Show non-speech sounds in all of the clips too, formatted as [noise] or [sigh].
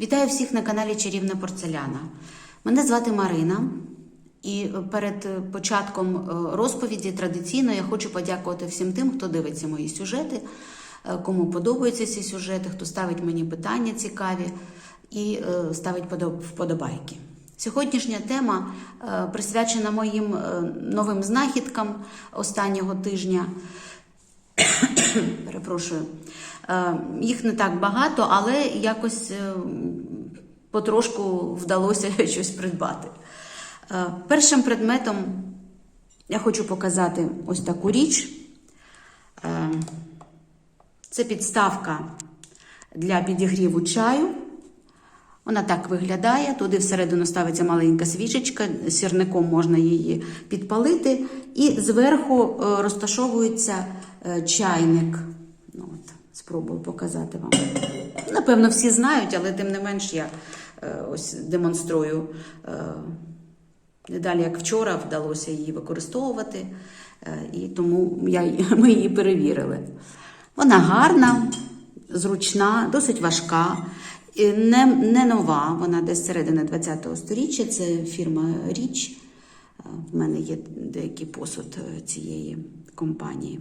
Вітаю всіх на каналі Чарівна Порцеляна. Мене звати Марина, і перед початком е, розповіді традиційно я хочу подякувати всім тим, хто дивиться мої сюжети, е, кому подобаються ці сюжети, хто ставить мені питання цікаві і е, ставить вподобайки. Сьогоднішня тема присвячена моїм новим знахідкам останнього тижня. [coughs] Перепрошую. Е, Їх не так багато, але якось е, потрошку вдалося [laughs] щось придбати. Е, Першим предметом я хочу показати ось таку річ. Це підставка для підігріву чаю. Вона так виглядає. Туди всередину ставиться маленька свічечка, сірником можна її підпалити, і зверху розташовується чайник. Спробую показати вам. Напевно, всі знають, але тим не менш я е, ось демонструю. Не далі, як вчора, вдалося її використовувати, е, і тому я, [laughs] ми її перевірили. Вона гарна, зручна, досить важка, не, не нова. Вона десь середини 20-го сторіччя. Це фірма Річ. Е, В мене є деякий посуд цієї компанії.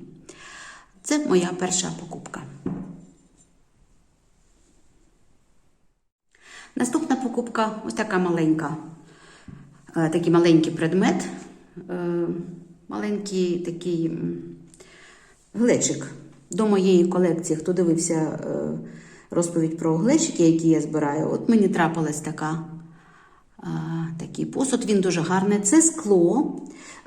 Це моя перша покупка. Наступна покупка ось така маленька, е, такий маленький предмет, е, маленький такий глечик. До моєї колекції, хто дивився е, розповідь про глечики, які я збираю, от мені трапилась така, такий посуд. Він дуже гарний. Це скло.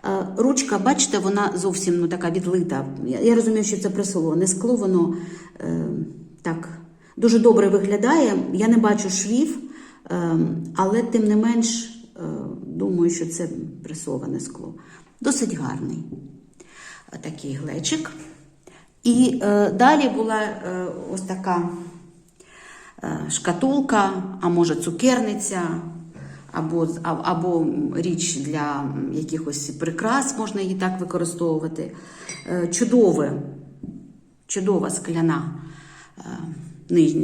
Е, Ручка, бачите, вона зовсім ну, така відлита. Я, розумію, що це присолоне скло, воно е, так дуже добре виглядає. Я не бачу швів, е, але тим не менш е, думаю, що це пресоване скло. Досить гарний е, такий глечик. І е, далі була е, ось така е, шкатулка, а може цукерниця, або, або річ для якихось прикрас, можна її так використовувати. Е, чудове, чудова скляна. е,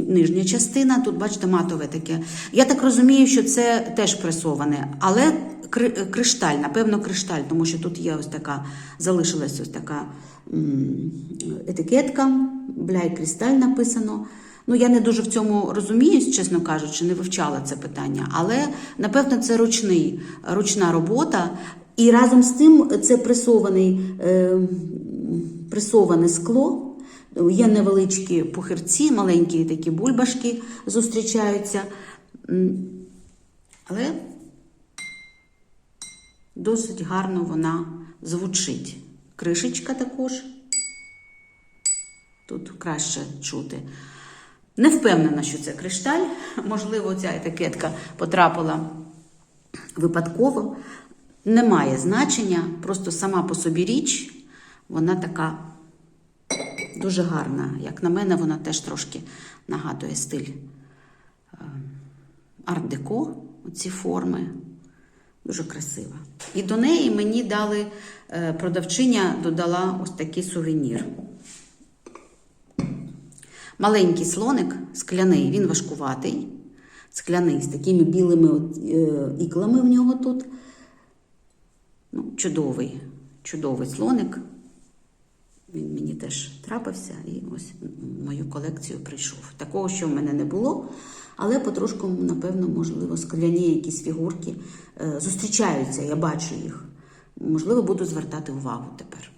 Нижня частина, тут, бачите, матове таке. Я так розумію, що це теж пресоване, але кри- кришталь, напевно, кришталь, тому що тут є ось така, залишилась ось така етикетка, бляй кристаль написано. Ну, я не дуже в цьому розуміюсь, чесно кажучи, не вивчала це питання, але напевно це ручний, ручна робота. І разом з тим це пресований, е, пресоване скло. Є невеличкі пухирці, маленькі такі бульбашки зустрічаються. Але досить гарно вона звучить. Кришечка також. Тут краще чути. Не впевнена, що це кришталь. Можливо, ця етикетка потрапила випадково. Немає значення, просто сама по собі річ, вона така дуже гарна. Як на мене, вона теж трошки нагадує стиль е, арт-деко, ці форми. Дуже красива. І до неї мені дали е, продавчиня додала ось такий сувенір. Маленький слоник, скляний, він важкуватий, скляний, з такими білими е, іклами в нього тут. Ну, чудовий, чудовий слоник. Він мені теж трапився і ось в мою колекцію прийшов. Такого, що в мене не було, але потрошку, напевно, можливо, скляні якісь фігурки е, зустрічаються, я бачу їх. Можливо, буду звертати увагу тепер.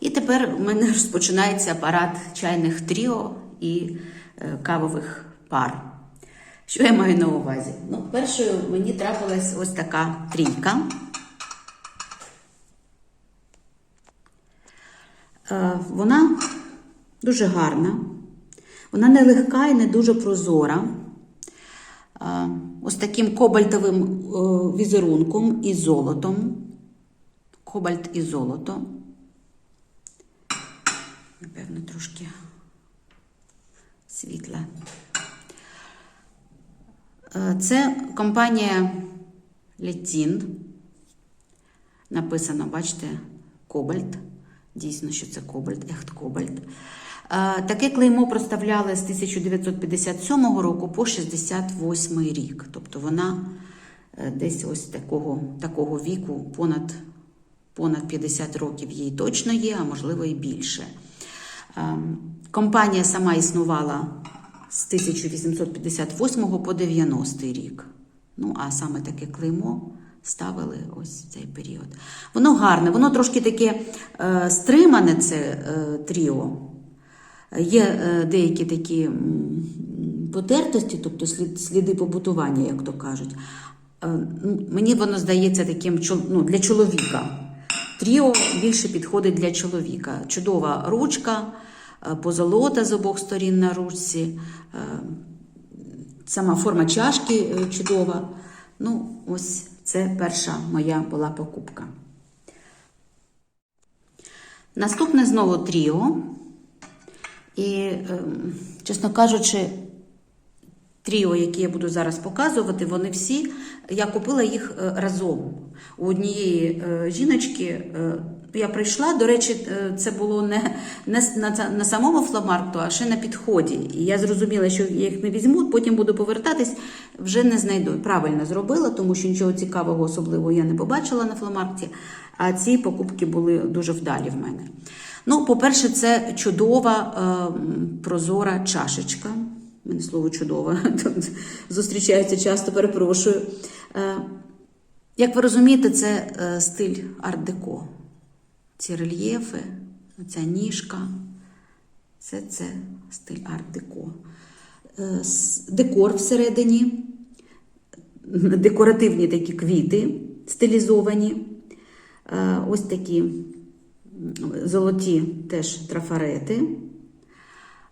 І тепер у мене розпочинається апарат чайних тріо і е, кавових пар. Що я маю на увазі? Ну, першою мені трапилась ось така трійка. Е, Вона дуже гарна, вона не легка і не дуже прозора. Е, Ось таким кобальтовим візерунком і золотом. Кобальт і золото. Напевно, трошки світла. Е, Це компанія Letin. Написано, бачите, кобальт. Дійсно, що це кобальт, ехт кобальт. Е, Таке клеймо проставляли з 1957 року по 68 рік. Тобто вона е, десь ось такого, такого віку, понад, понад 50 років їй точно є, а можливо і більше. Е, Компанія сама існувала з 1858 по 90 рік. Ну, а саме таке клеймо ставили ось цей період. Воно гарне, воно трошки таке е, стримане, це е, тріо. Є е, деякі такі потертості, тобто слід, сліди побутування, як то кажуть. Е, мені воно здається таким ну, для чоловіка. Тріо більше підходить для чоловіка. Чудова ручка, е, позолота з обох сторін на ручці, е, сама форма чашки е, чудова. Ну, ось це перша моя була покупка. Наступне знову тріо. І, ем, чесно кажучи, тріо, які я буду зараз показувати, вони всі, я купила їх е, разом. У однієї е, жіночки е, я прийшла, до речі, це було не, не на, на самому фломаркту, а ще на підході. І я зрозуміла, що я їх не візьму, потім буду повертатись, вже не знайду. Правильно зробила, тому що нічого цікавого особливого я не побачила на фломаркті, а ці покупки були дуже вдалі в мене. Ну, по-перше, це чудова прозора чашечка. Мене слово чудова. Тут [laughs] зустрічаються часто, перепрошую. Е, як ви розумієте, це е, стиль арт-деко. Ці рельєфи, ця ніжка. Це, це стиль арт-деко. Е, Декор всередині, декоративні такі квіти стилізовані. Ось такі золоті теж трафарети.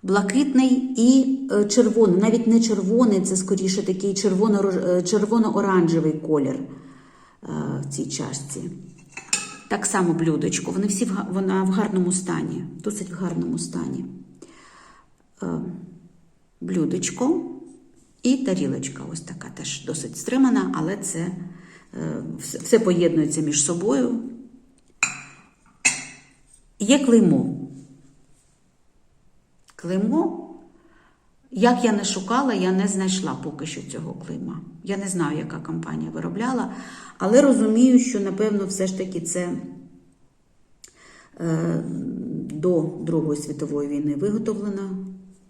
Блакитний і е, червоний, навіть не червоний, це скоріше такий е, червоно-оранжевий колір е, в цій чашці. Так само блюдечко, вони всі вона в гарному стані, досить в гарному стані. Блюдечко і тарілочка, ось така теж досить стримана, але це все поєднується між собою. Є клеймо. Клеймо, як я не шукала, я не знайшла поки що цього клейма. Я не знаю, яка компанія виробляла, але розумію, що, напевно, все ж таки це е, до Другої світової війни виготовлена.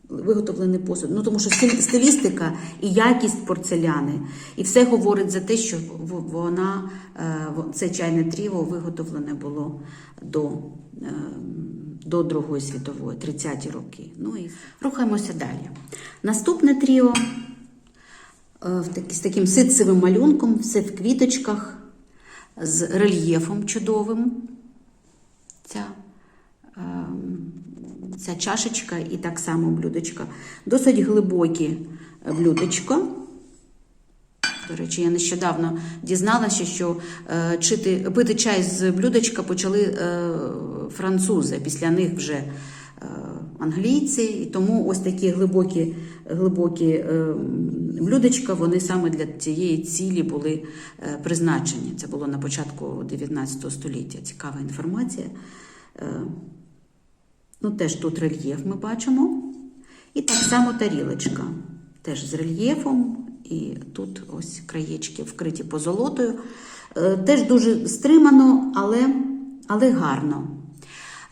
Виготовлений посуд. Ну, тому що стилістика і якість порцеляни, і все говорить за те, що вона, е, це чайне тріво виготовлене було до, е, до Другої світової, 30-ті роки. Ну і рухаємося далі. Наступне тріо е, з таким ситцевим малюнком, все в квіточках, з рельєфом чудовим. Ця, ем, ця чашечка і так само блюдечко. Досить глибокі е, блюдечко. До речі, я нещодавно дізналася, що е, чити, пити чай з блюдечка почали е, французи. Після них вже е, англійці, і тому ось такі глибокі, глибокі блюдечка, вони саме для цієї цілі були призначені. Це було на початку 19 століття. Цікава інформація. Ну, теж тут рельєф ми бачимо. І так само тарілочка. Теж з рельєфом, і тут ось краєчки вкриті позолотою. Е, Теж дуже стримано, але, але гарно.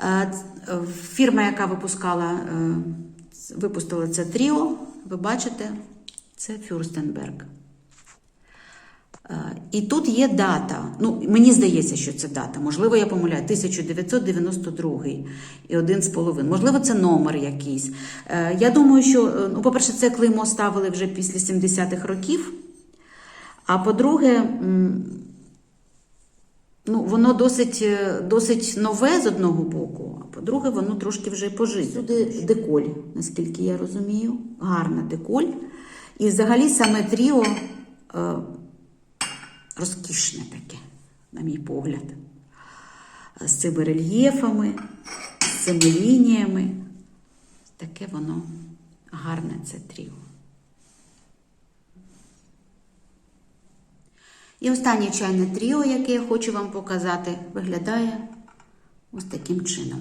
Е, е, Фірма, яка випускала, випустила це тріо, ви бачите, це Фюрстенберг. І тут є дата. Ну, мені здається, що це дата. Можливо, я помиляю, 1992 і один з половиною. Можливо, це номер якийсь. Е, Я думаю, що, е, ну, по-перше, це клеймо ставили вже після 70-х років. А по-друге, ну, воно досить, е, досить нове з одного боку, а по-друге, воно трошки вже пожите. Сюди деколь, наскільки я розумію. Гарна деколь. І взагалі саме тріо. Розкішне таке, на мій погляд. З цими рельєфами, з цими лініями. Таке воно гарне це тріо. І останнє чайне тріо, яке я хочу вам показати, виглядає ось таким чином.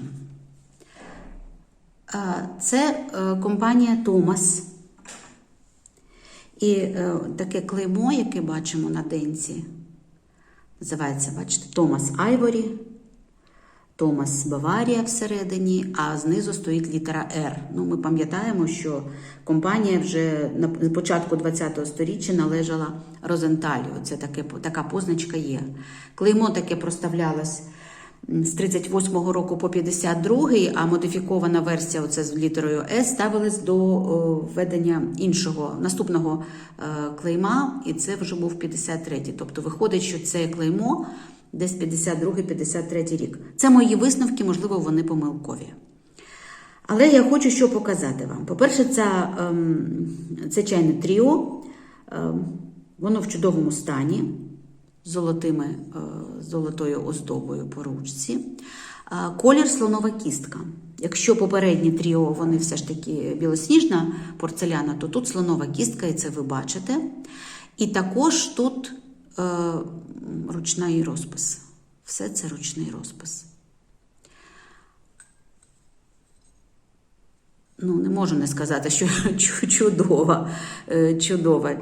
Е, Це е, компанія Томас. І е, таке клеймо, яке бачимо на денці, називається, бачите, Томас Айворі, Томас Баварія всередині, а знизу стоїть літера Р. Ну, ми пам'ятаємо, що компанія вже на початку ХХ століття належала Розенталю. Це таке, така позначка є. Клеймо таке проставлялось з 38-го року по 52-й, а модифікована версія оце з літерою С ставилась до введення іншого наступного е, клейма, і це вже був 53-й. Тобто виходить, що це клеймо десь 52-53 рік. Це мої висновки, можливо, вони помилкові. Але я хочу що показати вам. По-перше, це, ем, це чайне тріо, ем, воно в чудовому стані золотими, е, золотою оздобою по ручці. Колір слонова кістка. Якщо попередні тріо, вони все ж таки білосніжна порцеляна, то тут слонова кістка, і це ви бачите. І також тут е, ручний розпис. Все це ручний розпис. Ну, не можу не сказати, що [laughs] чудова, е, чудова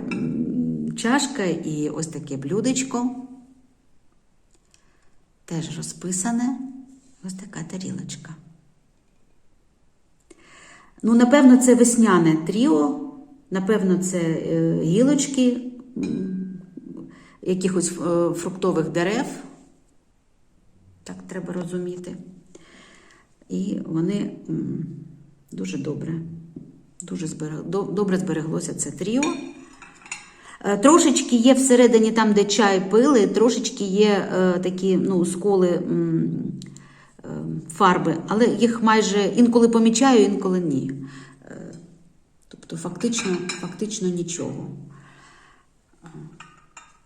чашка і ось таке блюдечко. Теж розписане. Ось така тарілочка. Ну, напевно, це весняне тріо, напевно, це е, гілочки якихось е, фруктових дерев. Так треба розуміти. І вони дуже добре, дуже зберег... добре збереглося це тріо. Е, Трошечки є всередині, там, де чай пили, трошечки є е, такі ну, сколи е, фарби, але їх майже інколи помічаю, інколи ні. Тобто, фактично, фактично нічого.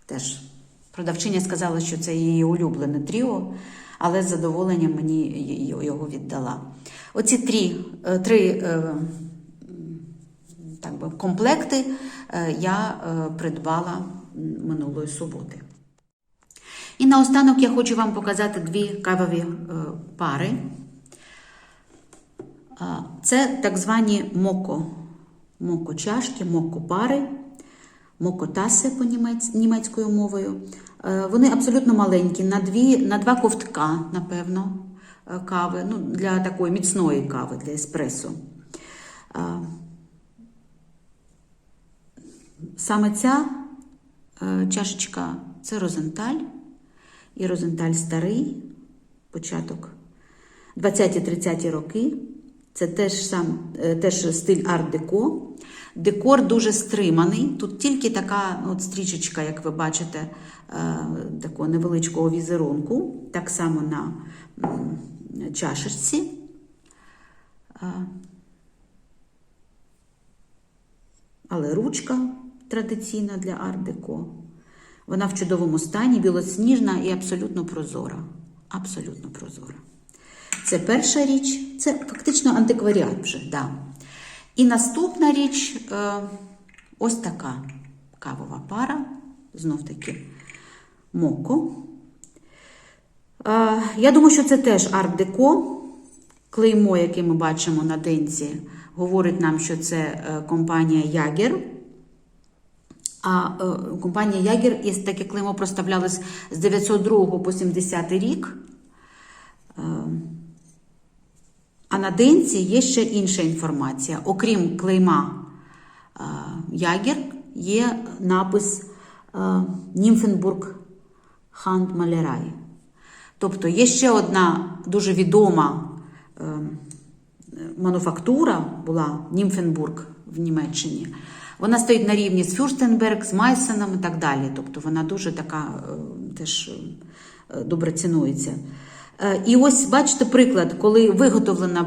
Теж продавчиня сказала, що це її улюблене тріо, але з задоволенням мені його віддала. Оці три, три так би, комплекти я е, придбала минулої суботи. І наостанок я хочу вам показати дві кавові е, пари. Це так звані моко, моко чашки, моко пари, моко таси по німець, німецькою мовою. Е, Вони абсолютно маленькі, на, дві, на два ковтка, напевно, е, кави, ну, для такої міцної кави, для еспресо. А, Саме ця е, чашечка це Розенталь. І Розенталь старий, початок 20-30 роки. Це теж, сам, е, теж стиль арт-деко. Декор дуже стриманий. Тут тільки така ну, от стрічечка, як ви бачите, е, такого невеличкого візерунку, так само на чашечці. Але ручка традиційна для арт-деко. Вона в чудовому стані, білосніжна і абсолютно прозора. Абсолютно прозора. Це перша річ, це фактично антикваріат вже. Да. І наступна річ е, ось така кавова пара, знов таки моко. Е, я думаю, що це теж арт-деко. Клеймо, яке ми бачимо на денці, говорить нам, що це е, компанія Ягер. А е, компанія Ягер і таке клеймо проставлялось з 902 по 70 рік. Е, а на денці є ще інша інформація. Окрім клейма е, Ягер, є напис Німфенбург Хандмалерай. Тобто є ще одна дуже відома мануфактура була Німфенбург в Німеччині. Вона стоїть на рівні з Фюрстенберг, з Майсеном і так далі. Тобто вона дуже така е, теж е, добре цінується. Е, І ось бачите приклад, коли виготовлена,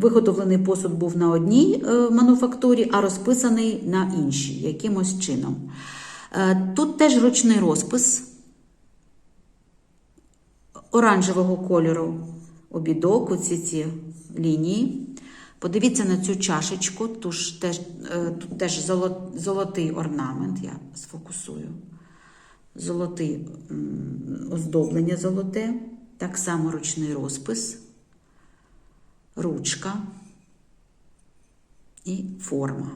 виготовлений посуд був на одній мануфактурі, а розписаний на іншій, якимось чином. Тут теж ручний розпис оранжевого кольору обідок, оці ці лінії. Подивіться на цю чашечку, тут теж, е, тут теж золотий орнамент, я сфокусую. Золотий оздоблення золоте, так само ручний розпис, ручка і форма.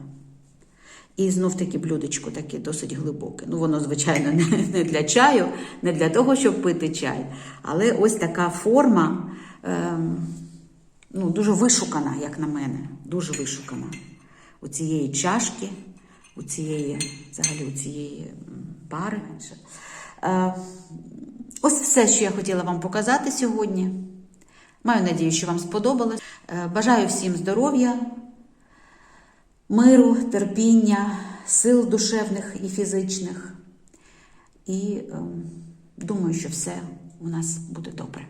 І знов таки блюдечко таке досить глибоке. Ну, воно, звичайно, [laughs] не, не для чаю, не для того, щоб пити чай. Але ось така форма ем, ну, дуже вишукана, як на мене. Дуже вишукана. У цієї чашки, у цієї, взагалі, у цієї пари. Е, ось все, що я хотіла вам показати сьогодні. Маю надію, що вам сподобалось. Е, Бажаю всім здоров'я, миру, терпіння, сил душевних і фізичних. І ем, думаю, що все у нас буде добре.